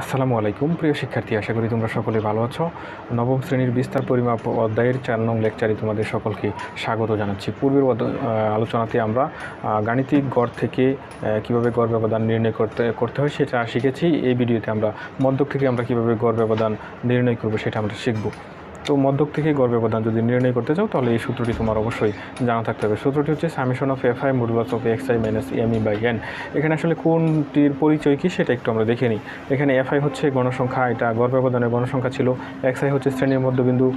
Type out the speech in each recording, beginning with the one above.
আসসালামু আলাইকুম। প্রিয় শিক্ষার্থী, আশা করি তোমরা সকলে ভালো আছো। নবম শ্রেণির বিস্তার পরিমাপ অধ্যায়ের চার নং লেকচারে তোমাদের সকলকে স্বাগত জানাচ্ছি। পূর্বের আলোচনাতে আমরা গাণিতিক গড় থেকে কীভাবে গড় ব্যবধান নির্ণয় করতে করতে হয় সেটা শিখেছি। এই ভিডিওতে আমরা মধ্যক থেকে আমরা কীভাবে গড় ব্যবধান নির্ণয় করব সেটা আমরা শিখব। তো মধ্যক থেকে গড় ব্যবধান যদি নির্ণয় করতে চাও, তাহলে এই সূত্রটি তোমার অবশ্যই জানা থাকতে হবে। সূত্রটি হচ্ছে summation of F I modulus of X I minus M E by N. এখানে আসলে কোনটির পরিচয় কী সেটা একটু আমরা দেখে নিই। এখানে এফ আই হচ্ছে গণসংখ্যা, এটা গড় ব্যবধানের গণসংখ্যা ছিল। এক্স আই হচ্ছে শ্রেণির মধ্যবিন্দু,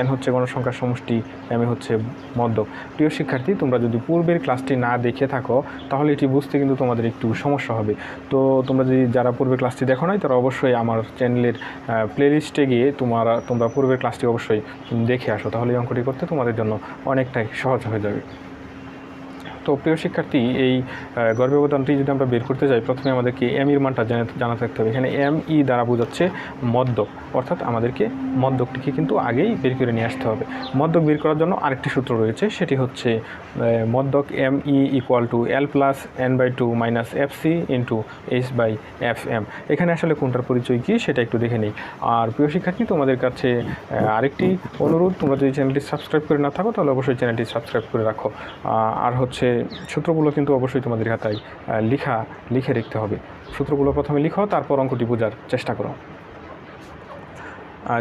এন হচ্ছে গণসংখ্যার সমষ্টি, এম হচ্ছে মধ্যক। প্রিয় শিক্ষার্থী, তোমরা যদি পূর্বের ক্লাসটি না দেখে থাকো, তাহলে এটি বুঝতে কিন্তু তোমাদের একটু সমস্যা হবে। তো তোমরা যদি যারা পূর্বের ক্লাসটি দেখো নাই, তারা অবশ্যই আমার চ্যানেলের প্লেলিস্টে গিয়ে তোমার, তোমরা পূর্বের ক্লাসটি অবশ্যই দেখে আসো তাহলে এই অঙ্কটি করতে তোমাদের জন্য অনেকটাই সহজ হয়ে যাবে। তো প্রিয় শিক্ষার্থী এই আহ, গড় ব্যবধানটি যদি আমরা বের করতে যাই প্রথমে আমাদেরকে এম এর মানটা জানা জানা থাকতে হবে। এখানে এম ই দ্বারা বোঝাচ্ছে মদ্যক অর্থাৎ আমাদেরকে মদ্যকটিকে কিন্তু আগেই বের করে নিয়ে আসতে হবে। মদ্যক বের করার জন্য আরেকটি সূত্র রয়েছে সেটি হচ্ছে মদ্যক M E equal to L plus N by two minus F C into H by F M এখানে আসলে কোনটার পরিচয় কী সেটা একটু দেখে নিই। আর প্রিয় শিক্ষার্থী তোমাদের কাছে আরেকটি অনুরোধ তোমরা যদি চ্যানেলটি সাবস্ক্রাইব করে না থাকো তাহলে অবশ্যই চ্যানেলটি সাবস্ক্রাইব করে রাখো। আর হচ্ছে সূত্রগুলো কিন্তু অবশ্যই তোমাদের খাতায় লিখা, লিখে রাখতে হবে। সূত্রগুলো প্রথমে লিখো, তারপর অঙ্কটি বোঝার চেষ্টা করো।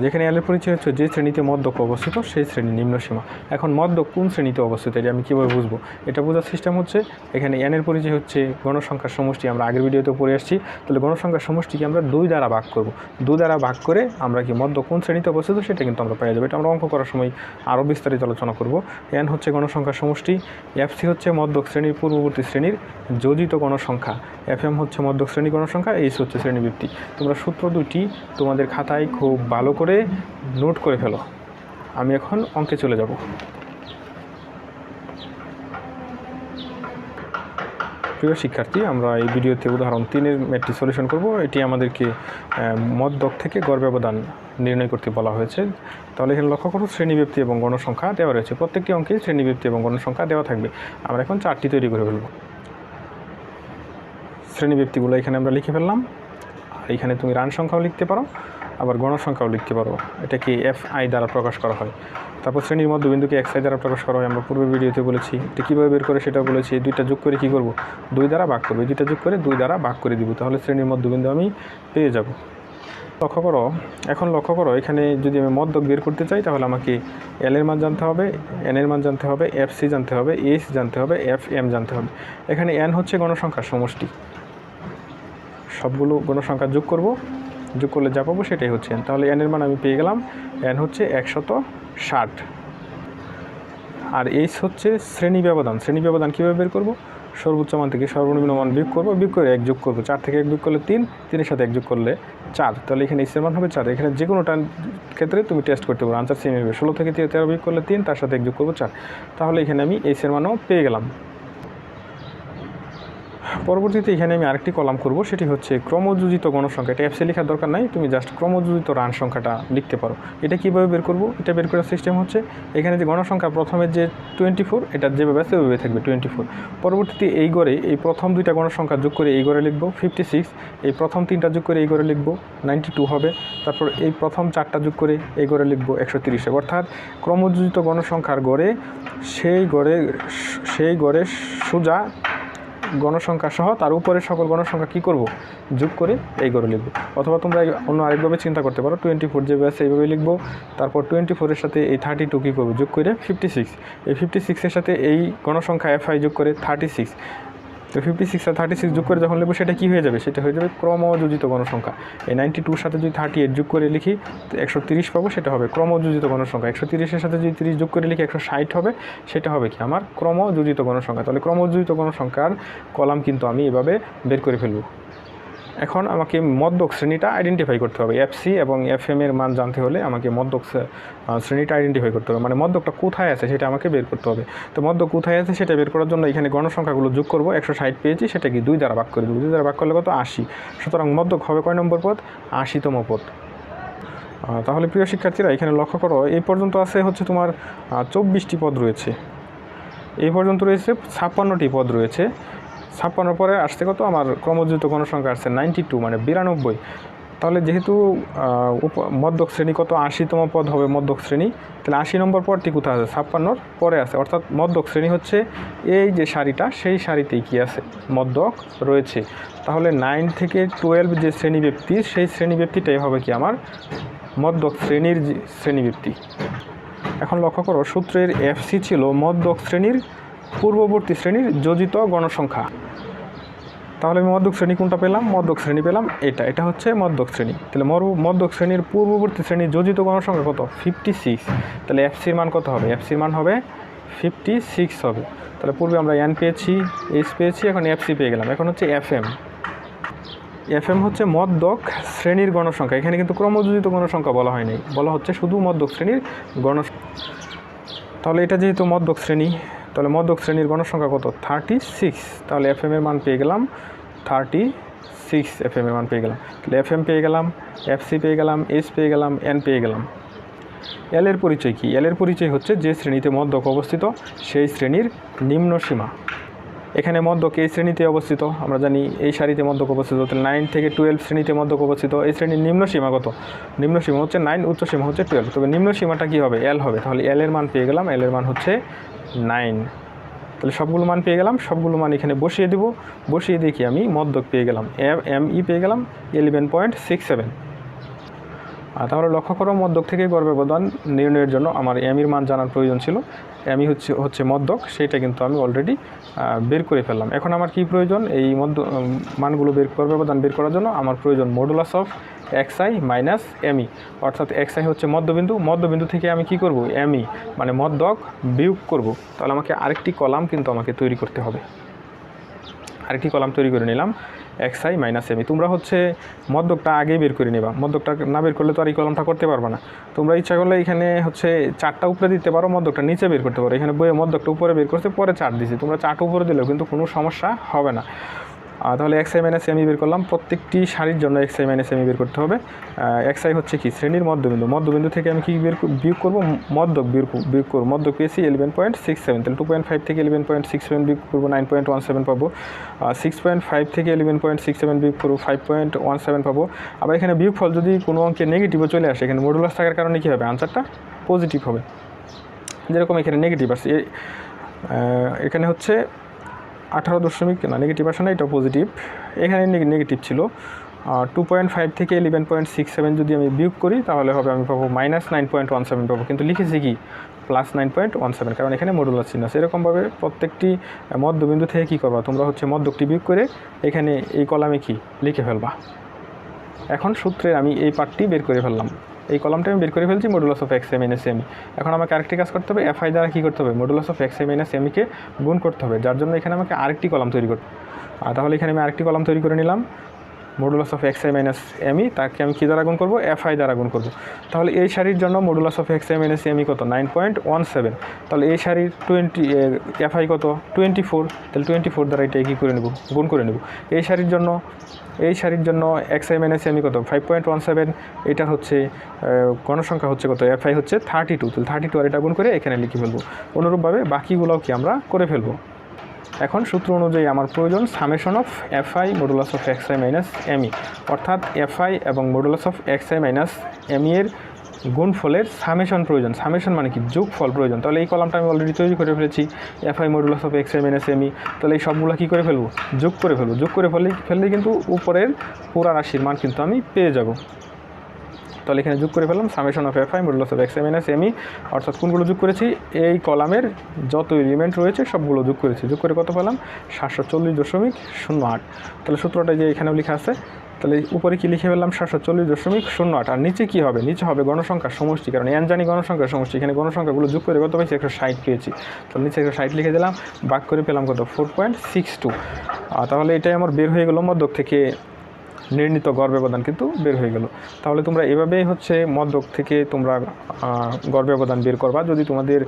যেখানে এলের পরিচয় হচ্ছে যে শ্রেণীতে মদ্যক অবস্থিত, সেই শ্রেণি নিম্নসীমা এখন মদ্যক কোন শ্রেণীতে অবস্থিত, এটা আমি কীভাবে বুঝব? এটা বোঝার সিস্টেম হচ্ছে, এখানে এনের পরিচয় হচ্ছে গণসংখ্যার সমষ্টি, আমরা আগের ভিডিওতে পড়ে আসছি। তাহলে গণসংখ্যার সমষ্টিকে আমরা দুই দ্বারা ভাগ করব। দুই দ্বারা ভাগ করে আমরা কি মদ্য কোন শ্রেণীতে অবস্থিত, সেটা কিন্তু আমরা পেয়ে যাব। এটা আমরা অঙ্ক করার সময় আরও বিস্তারিত আলোচনা করব। এন হচ্ছে গণসংখ্যার সমষ্টি এফ সি হচ্ছে মদ্যক শ্রেণির পূর্ববর্তী শ্রেণির যোজিত গণসংখ্যা। এফ এম হচ্ছে মদ্যক শ্রেণি গণসংখ্যা এইচ হচ্ছে শ্রেণীবৃত্তি তোমরা সূত্র দুটি তোমাদের খাতায় খুব ভালো করে নোট করে ফেলো। আমি এখন অঙ্কে চলে যাব। প্রিয় শিক্ষার্থী আমরা এই ভিডিওতে উদাহরণ তিনের ম্যাটটি সলিউশন করব। এটি আমাদেরকে আহ, মধ্যক থেকে গড় ব্যবধান নির্ণয় করতে বলা হয়েছে। তাহলে এখানে লক্ষ্য করো শ্রেণীব্যক্তি এবং গণসংখ্যা দেওয়া রয়েছে। প্রত্যেকটি অঙ্কে শ্রেণীব্যক্তি এবং গণসংখ্যা দেওয়া থাকবে। আমরা এখন চারটি তৈরি করে ফেলব। শ্রেণীব্যক্তিগুলো এখানে আমরা লিখে ফেললাম। আর এখানে তুমি রান সংখ্যাও লিখতে পারো। আবার গণসংখ্যাও লিখতে পারো এটাকে এফ আই দ্বারা প্রকাশ করা হয়? তারপর শ্রেণির মধ্যবিন্দুকে এক্স আই দ্বারা প্রকাশ করা হয়, আমরা পূর্বের ভিডিওতে বলেছি। এটা কীভাবে বের করে সেটা বলেছি। দুইটা যোগ করে কী করব? দুই দ্বারা ভাগ করব। দুইটা যোগ করে দুই দ্বারা ভাগ করে দিব। তাহলে শ্রেণির মধ্যবিন্দু আমি পেয়ে যাব। লক্ষ্য করো, এখন লক্ষ্য করো, এখানে যদি আমি মধ্যক বের করতে চাই, তাহলে আমাকে এল এর মান জানতে হবে এন এর মান জানতে হবে এফ সি জানতে হবে এইচ জানতে হবে এফ এম জানতে হবে। এখানে এন হচ্ছে গণসংখ্যার সমষ্টি। সবগুলো গণসংখ্যা যোগ করব। যোগ করলে যা পাবো সেটাই হচ্ছে n। তাহলে এন এর মান আমি পেয়ে গেলাম এন হচ্ছে একশত ষাট। আর এইচ হচ্ছে শ্রেণি ব্যবধান। শ্রেণি ব্যবধান কীভাবে বের করব? সর্বোচ্চ মান থেকে সর্বনিম্ন মান বিয়োগ করব, বিয়োগ করে এক যোগ করব। চার থেকে এক যোগ করলে তিন, তিনের সাথে এক যোগ করলে চার। তাহলে এখানে এইচের মান হবে চার। এখানে যে কোনো টান ক্ষেত্রে তুমি টেস্ট করতে পারো। আনসার সেম হবে ষোলো থেকে তেরো বিয়োগ করলে তিন, তার সাথে এক যোগ করব চার। তাহলে এখানে আমি এইচের মানও পেয়ে গেলাম। পরবর্তীতে এখানে আমি আরেকটি কলাম করব, সেটি হচ্ছে ক্রমযোজিত গণসংখ্যা। এটা অ্যাপসে লেখার দরকার নাই, তুমি জাস্ট ক্রমযোজিত রান সংখ্যাটা লিখতে পারো। এটা কীভাবে বের করব? এটা বের করার সিস্টেম হচ্ছে, এখানে যে গণসংখ্যা প্রথমে যে টোয়েন্টি ফোর এটা যেভাবে আছে ওইভাবে থাকবে টোয়েন্টি ফোর পরবর্তীতে এই গড়ে, এই প্রথম দুইটা গণসংখ্যা যোগ করে এই গড়ে লিখব ফিফটি সিক্স এই প্রথম তিনটা যোগ করে এই গড়ে লিখব নাইনটি টু হবে, তারপর এই প্রথম চারটা যোগ করে এই গড়ে লিখব একশো তিরিশে অর্থাৎ ক্রমযোজিত গণসংখ্যার গড়ে সেই গড়ে সেই গড়ে সোজা গণসংখ্যা সহ তার উপরে সকল গণসংখ্যা কী করব? যোগ করে এই করে লিখব। অথবা তোমরা অন্য আরেকভাবে চিন্তা করতে পারো। টোয়েন্টি ফোর যেভাবে আছে এইভাবে লিখব। তারপর টোয়েন্টি ফোরের সাথে এই থার্টি টু কী করব? যোগ করে ফিফটি সিক্স এই ফিফটি সিক্সের সাথে এই গণসংখ্যা এফ আই যোগ করে থার্টি সিক্স তো ফিফটি সিক্স আর থার্টি সিক্স যোগ করে যখন লিখব, সেটা কী হয়ে যাবে? সেটা হয়ে যাবে ক্রমযোজিত গণসংখ্যা। এই নাইনটি টুর সাথে যদি থার্টি এইট যোগ করে লিখি, তো একশো তিরিশ পাবো, সেটা হবে ক্রমযোজিত গণসংখ্যা। একশো তিরিশের সাথে যদি তিরিশ যোগ করে লিখি, একশো ষাট হবে, সেটা হবে কি? আমার ক্রমযোজিত গণসংখ্যা। তাহলে ক্রমযোজিত গণসংখ্যার কলাম কিন্তু আমি এভাবে বের করে ফেলব। এখন আমাকে মদ্যক শ্রেণীটা আইডেন্টিফাই করতে হবে এফসি এবং এফ এর মান জানতে হলে আমাকে মদ্যক শ্রেণীটা আইডেন্টিফাই করতে হবে। মানে মদ্যকটা কোথায় আছে সেটা আমাকে বের করতে হবে। তো মদ্যক কোথায় আছে সেটা বের করার জন্য এখানে গণসংখ্যাগুলো যোগ করব, একশো ষাট পেয়েছি সেটা কি দুই দ্বারা ভাগ করে দেবো। দুই দ্বারা ভাগ করলে কত? আশি। সুতরাং মদ্যক হবে কয় নম্বর পদ? আশিতম পদ। তাহলে প্রিয় শিক্ষার্থীরা, এখানে লক্ষ্য করো, এই পর্যন্ত আছে হচ্ছে তোমার চব্বিশটি পদ রয়েছে। এই পর্যন্ত রয়েছে ছাপ্পান্নটি পদ রয়েছে। ছাপ্পান্ন পরে আসছে কত? আমার ক্রমযুক্ত গণসংখ্যা আসছে নাইনটি টু মানে বিরানব্বই। তাহলে যেহেতু মধ্যক শ্রেণি কত? আশিতম পদ হবে মধ্যক শ্রেণি। তাহলে আশি নম্বর পদটি কোথায় আছে? ছাপ্পান্নর পরে আছে। অর্থাৎ মধ্যক শ্রেণি হচ্ছে এই যে শাড়িটা সেই শাড়িতেই কি আছে? মধ্যক রয়েছে। তাহলে নাইন থেকে টুয়েলভ যে শ্রেণীব্যক্তি, সেই শ্রেণীব্যক্তিটাই হবে কি আমার? মধ্যক শ্রেণির শ্রেণীব্যক্তি। এখন লক্ষ্য করো, সূত্রের এফসি ছিল মধ্যক শ্রেণির পূর্ববর্তী শ্রেণির যোজিত গণসংখ্যা। তাহলে আমি মধ্যক শ্রেণি কোনটা পেলাম? মধ্যক শ্রেণি পেলাম এটা। এটা হচ্ছে মধ্যক শ্রেণি। তাহলে মধ্যক শ্রেণির পূর্ববর্তী শ্রেণির যোজিত গণসংখ্যা কত? ফিফটি সিক্স তাহলে এফসির মান কত হবে? এফসির মান হবে ফিফটি সিক্স হবে। তাহলে পূর্বে আমরা এন পেয়েছি এইচ পেয়েছি, এখন এফসি পেয়ে গেলাম। এখন হচ্ছে এফ এম এফ এম হচ্ছে মদ্যক শ্রেণির গণসংখ্যা। এখানে কিন্তু ক্রমযোজিত গণসংখ্যা বলা হয়নি। বলা হচ্ছে শুধু মদ্যক শ্রেণির গণ তাহলে এটা যেহেতু মদ্যক শ্রেণি তাহলে মদ্যক শ্রেণির গণসংখ্যা কত? থার্টি সিক্স তাহলে এফ এর মান পেয়ে গেলাম থার্টি সিক্স এফ এর মান পেয়ে গেলাম। তাহলে এফ এম পেয়ে গেলাম এফ সি পেয়ে গেলাম এস পেয়ে গেলাম এন পেয়ে গেলাম। এল এর পরিচয় কি? এল এর পরিচয় হচ্ছে যে শ্রেণীতে মদ্যক অবস্থিত, সেই শ্রেণির নিম্ন সীমা। এখানে মদ্যক এই শ্রেণীতে অবস্থিত। আমরা জানি এই সারিতে মদ্যক অবস্থিত। নাইন থেকে টুয়েলভ শ্রেণীতে মদ্যক অবস্থিত। এই শ্রেণির নিম্ন সীমা কত? নিম্ন সীমা হচ্ছে নাইন উচ্চ সীমা হচ্ছে টুয়েলভ তবে নিম্ন সীমাটা কী হবে? এল হবে। তাহলে এল এর মান পেয়ে গেলাম। এল এর মান হচ্ছে নাইন তাহলে সবগুলো মান পেয়ে গেলাম। সবগুলো মান এখানে বসিয়ে দেবো। বসিয়ে দেখি আমি মদ্যক পেয়ে গেলাম? এম এম ই পেয়ে গেলাম। ইলেভেন পয়েন্ট সিক্স সেভেন তাহলে লক্ষ্য করো, মদ্যক থেকে ব্যবধান নির্ণয়ের জন্য আমার এমির মান জানার প্রয়োজন ছিল। এমি হচ্ছে হচ্ছে মদ্যক সেটা কিন্তু আমি অলরেডি বের করে ফেললাম। এখন আমার কি প্রয়োজন? এই মধ্য মানগুলো বের ব্যবধান বের করার জন্য আমার প্রয়োজন modulus of X I minus M E অর্থাৎ এক্স আই হচ্ছে মধ্যবিন্দু মধ্যবিন্দু থেকে আমি কি করব? এমই মানে মদ্যক বিয়োগ করব। তাহলে আমাকে আরেকটি কলাম কিন্তু আমাকে তৈরি করতে হবে। আরেকটি কলাম তৈরি করে নিলাম। এক্স আই মাইনাস এমি তোমরা হচ্ছে মদ্যকটা আগেই বের করে নেবা। মদ্যকটা না বের করলে তো আর এই কলমটা করতে পারবে না। তোমরা ইচ্ছা করলে এখানে হচ্ছে চারটা উপরে দিতে পারো মদ্যকটা নিচে বের করতে পারো। এখানে বইয়ে মদ্যকটা উপরে বের করতে পরে চার দিছি। তোমরা চারটা উপরে দিলেও কিন্তু কোনো সমস্যা হবে না। তাহলে এক্স আই মাইনাস এমি বের করলাম। প্রত্যেকটি শাড়ির জন্য এক্স আই মাইনাস এমি বের করতে হবে। এক্স আই হচ্ছে কি? শ্রেণির মধ্যবিন্দু। মধ্যবিন্দু থেকে আমি কি বের বিয়োগ করব? মধ্যক বিয়োগ করব। মধ্যক পেয়েছি ইলেভেন পয়েন্ট সিক্স সেভেন তাহলে টু পয়েন্ট ফাইভ থেকে ইলেভেন পয়েন্ট সিক্স সেভেন বিয়োগ করব নাইন পয়েন্ট ওয়ান সেভেন পাবো। সিক্স পয়েন্ট ফাইভ থেকে ইলেভেন পয়েন্ট সিক্স সেভেন বিয়োগ করব ফাইভ পয়েন্ট ওয়ান সেভেন পাবো। আবার এখানে বিয়োগ ফল যদি কোনো অঙ্কে নেগেটিভও চলে আসে, এখানে মডুলাস থাকার কারণে কী হবে? আনসারটা পজিটিভ হবে। যেরকম এখানে নেগেটিভ আসছে এখানে হচ্ছে আঠারো দশমিক, না নেগেটিভ আসে না এটা পজিটিভ এখানে নেগেটিভ ছিল। টু পয়েন্ট ফাইভ থেকে ইলেভেন পয়েন্ট সিক্স সেভেন যদি আমি বিয়োগ করি, তাহলে হবে আমি পাবো minus nine point one seven পাবো। কিন্তু লিখেছি কি? Plus nine point one seven কারণ এখানে মডুলার চিহ্ন আছে। এরকমভাবে প্রত্যেকটি মধ্যবিন্দু থেকে কী করবা? তোমরা হচ্ছে মধ্যকটি বিয়োগ করে এখানে এই কলামে কি? লিখে ফেলবা। এখন সূত্রে আমি এই পার্টটি বের করে ফেললাম। এই কলমটা আমি বের করে ফেলছি modulus of X M N S এমি এখন আমাকে আরেকটি কাজ করতে হবে এফ আই দ্বারা কী করতে হবে? Modulus of X M N S এমিকে গুণ করতে হবে, যার জন্য এখানে আমাকে আরেকটি কলম তৈরি করতে আর তাহলে এখানে আমি আরেকটি কলম তৈরি করে নিলাম। Modulus of X I minus M E তাকে আমি কী দ্বারা গুণ করব? এফ আই দ্বারা গুণ করব। তাহলে এই শাড়ির জন্য modulus of X I minus M E কত? নাইন পয়েন্ট ওয়ান সেভেন তাহলে এই শাড়ির টোয়েন্টি এফ আই কত? টোয়েন্টি ফোর তাহলে টোয়েন্টি ফোর দ্বারা এটা কী করে নেব? গুণ করে নেব। এই শাড়ির জন্য, এই শাড়ির জন্য X I minus M E কত? ফাইভ পয়েন্ট ওয়ান সেভেন এটার হচ্ছে গণসংখ্যা হচ্ছে কত? এফ আই হচ্ছে থার্টি টু তাহলে থার্টি টু আর এটা গুণ করে এখানে লিখে ফেলব। অনুরূপভাবে বাকিগুলোও কি আমরা করে ফেলব? এখন সূত্র অনুযায়ী আমার প্রয়োজন summation of F I modulus of X I minus M E অর্থাৎ এফ আই এবং modulus of X I minus M E এর গুণফলের সামেশন প্রয়োজন। সামেশন মানে কি? যোগফল প্রয়োজন। তাহলে এই কলামটা আমি অলরেডি তৈরি করে ফেলেছি। F I modulus of X I minus M E তাহলে এই সবগুলো কী করে ফেলব? যোগ করে ফেলব। যোগ করে ফেললে ফেললে কিন্তু উপরের পুরা রাশির মান কিন্তু আমি পেয়ে যাব। তাহলে এখানে যোগ করে ফেললাম summation of F I modulus of X minus M E অর্থাৎ কোনগুলো যোগ করেছি? এই কলামের যত এলিমেন্ট রয়েছে, সবগুলো যোগ করেছি। যোগ করে কত পেলাম? সাতশো চল্লিশ দশমিক শূন্য আট। তাহলে সূত্রটা যে এখানেও লেখা আছে, তাহলে উপরে কি লিখে ফেললাম? সাতশো চল্লিশ দশমিক শূন্য আট। আর নিচে কী হবে? নিচে হবে গণসংখ্যার সমষ্টি, কারণ এন জানি গণসংখ্যার সমষ্টি। এখানে গণসংখ্যাগুলো যোগ করে কত পেয়েছি? একশো ষাট পেয়েছি। তাহলে নিচে একশো ষাট লিখে দিলাম। বাক করে পেলাম কত? ফোর পয়েন্ট সিক্স টু তাহলে এটাই আমার বের হয়ে গেলো মধ্যক থেকে নির্ণীত গড় ব্যবধান কিন্তু বের হয়ে গেল। তাহলে তোমরা এভাবেই হচ্ছে মদ্যক থেকে তোমরা গড় বের করবা। যদি তোমাদের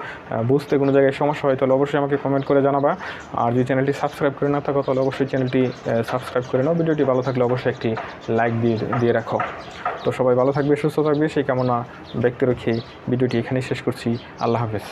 বুঝতে কোনো জায়গায় সমস্যা হয়, তাহলে অবশ্যই আমাকে কমেন্ট করে জানাবা। আর যদি চ্যানেলটি সাবস্ক্রাইব করে না থাকো, তাহলে অবশ্যই চ্যানেলটি সাবস্ক্রাইব করে নাও। ভিডিওটি ভালো থাকলে অবশ্যই একটি লাইক দিয়ে দিয়ে রাখো। তো সবাই ভালো থাকবে, সুস্থ থাকবে। সেই কামনা ব্যক্তি রেখে ভিডিওটি এখানেই শেষ করছি। আল্লাহ হাফেজ।